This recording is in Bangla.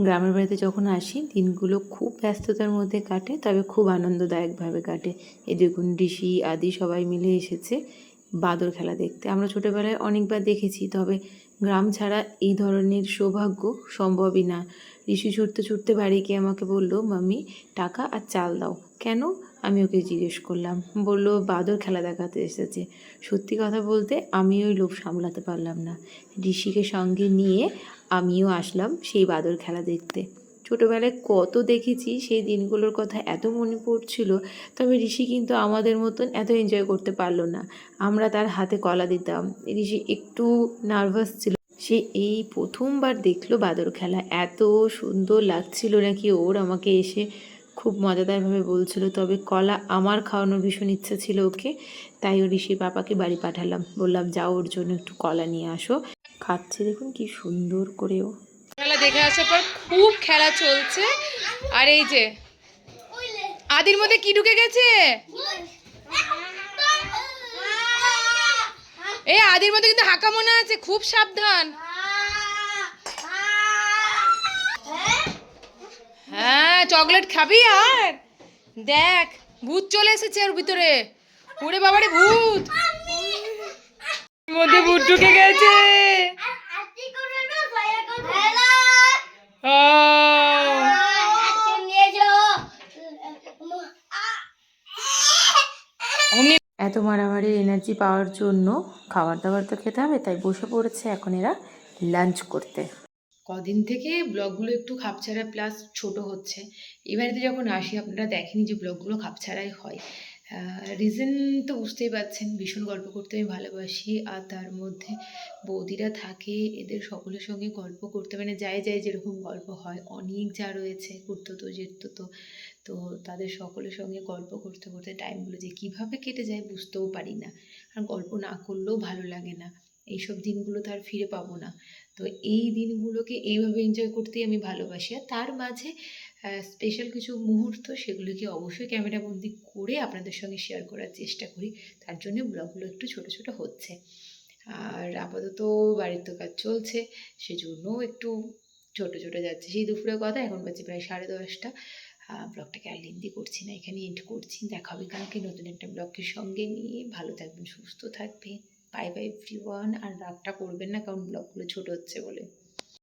গ্রামের বাড়িতে যখন আসি, দিনগুলো খুব ব্যস্ততার মধ্যে কাটে, তবে খুব আনন্দদায়কভাবে কাটে। এই দেখুন, ঋষি, আদি সবাই মিলে এসেছে বাদর খেলা দেখতে। আমরা ছোটোবেলায় অনেকবার দেখেছি, তবে গ্রাম ছাড়া এই ধরনের সৌভাগ্য সম্ভবই না। ঋষি ছুটতে ছুটতে বাড়ি গিয়ে আমাকে বলল, মাম্মি, টাকা আর চাল দাও। কেন? আমি ওকে জিজ্ঞেস করলাম। বলল, বাদর খেলা দেখাতে এসেছে। সত্যি কথা বলতে আমি ওই লোভ সামলাতে পারলাম না। ঋষিকে সঙ্গে নিয়ে আমিও আসলাম সেই বাদর খেলা দেখতে। ছোটোবেলায় কত দেখেছি, সেই দিনগুলোর কথা এত মনে পড়ছিল, তবে ঋষি কিন্তু আমাদের মতন এত এনজয় করতে পারল না। আমরা তার হাতে কলা দিতাম। ঋষি একটু নার্ভাস ছিল। সে এই প্রথমবার দেখল বাদর খেলা। এত সুন্দর লাগছিল নাকি ওর? আমাকে এসে খুব মজাদারভাবে বলছিল, তবে কলা আমার খাওয়ানোর ভীষণ ইচ্ছা ছিল ওকে। তাই ও ঋষির পাপাকে বাড়ি পাঠালাম। বললাম, যাও ওর জন্য একটু কলা নিয়ে আসো। খাচ্ছে দেখুন কি সুন্দর করে ও। খেলা দেখে আসার পর খুব খেলা চলছে। আর এই যে, আদির মধ্যে কি ঢুকে গেছে? এই আদির মধ্যে কিন্তু হাঁকা মনে আছে খুব সাবধান। হ্যাঁ চকলেট খাবি আর? দেখ ভূত চলে এসেছে ওর ভিতরে। ওরে বাবারে ভূত! মধ্যে ভূত ঢুকে গেছে! অমনি এত মারামারির এনার্জি পাওয়ার জন্য খাবার দাবার তো খেতে হবে, তাই বসে পড়েছে এখন এরা লাঞ্চ করতে। কদিন থেকে ব্লগগুলো একটু খাপছাড়া প্লাস ছোট হচ্ছে। এবারেতে যখন আসি, আপনারা দেখেনি যে ব্লগগুলো খাপছাড়াই হয়। রিজন তো বুঝতেই পারছেন, ভীষণ গল্প করতে আমি ভালোবাসি। আর তার মধ্যে বৌদিরা থাকে, এদের সকলের সঙ্গে গল্প করতে মানে যায় যায় যেরকম গল্প হয়, অনেক যা রয়েছে, করতো তো যেত তো তো তাদের সকলের সঙ্গে গল্প করতে করতে টাইমগুলো যে কীভাবে কেটে যায় বুঝতেও পারি না। আর গল্প না করলেও ভালো লাগে না। এইসব দিনগুলো তো আর ফিরে পাবো না। তো এই দিনগুলোকে এইভাবে এনজয় করতেই আমি ভালোবাসি। আর তার মাঝে স্পেশাল কিছু মুহূর্ত সেগুলোকে অবশ্যই ক্যামেরাবন্দি করে আপনাদের সঙ্গে শেয়ার করার চেষ্টা করি। তার জন্য ব্লগগুলো একটু ছোট ছোট হচ্ছে। আর আপাতত বাড়ির তো কাজ চলছে, সেজন্য একটু ছোট ছোট যাচ্ছে। সেই দুপুরের কথা এখন বাজে প্রায় সাড়ে দশটা। ব্লগটাকে আর লেন্দি করছি না, এখানে এন্ড করছি। দেখা হবে কালকে নতুন একটা ব্লগকে সঙ্গে নিয়ে। ভালো থাকবেন, সুস্থ থাকবেন। বাই বাই এভরি আর রাগটা করবেন না, কারণ ব্লগগুলো ছোট হচ্ছে বলে।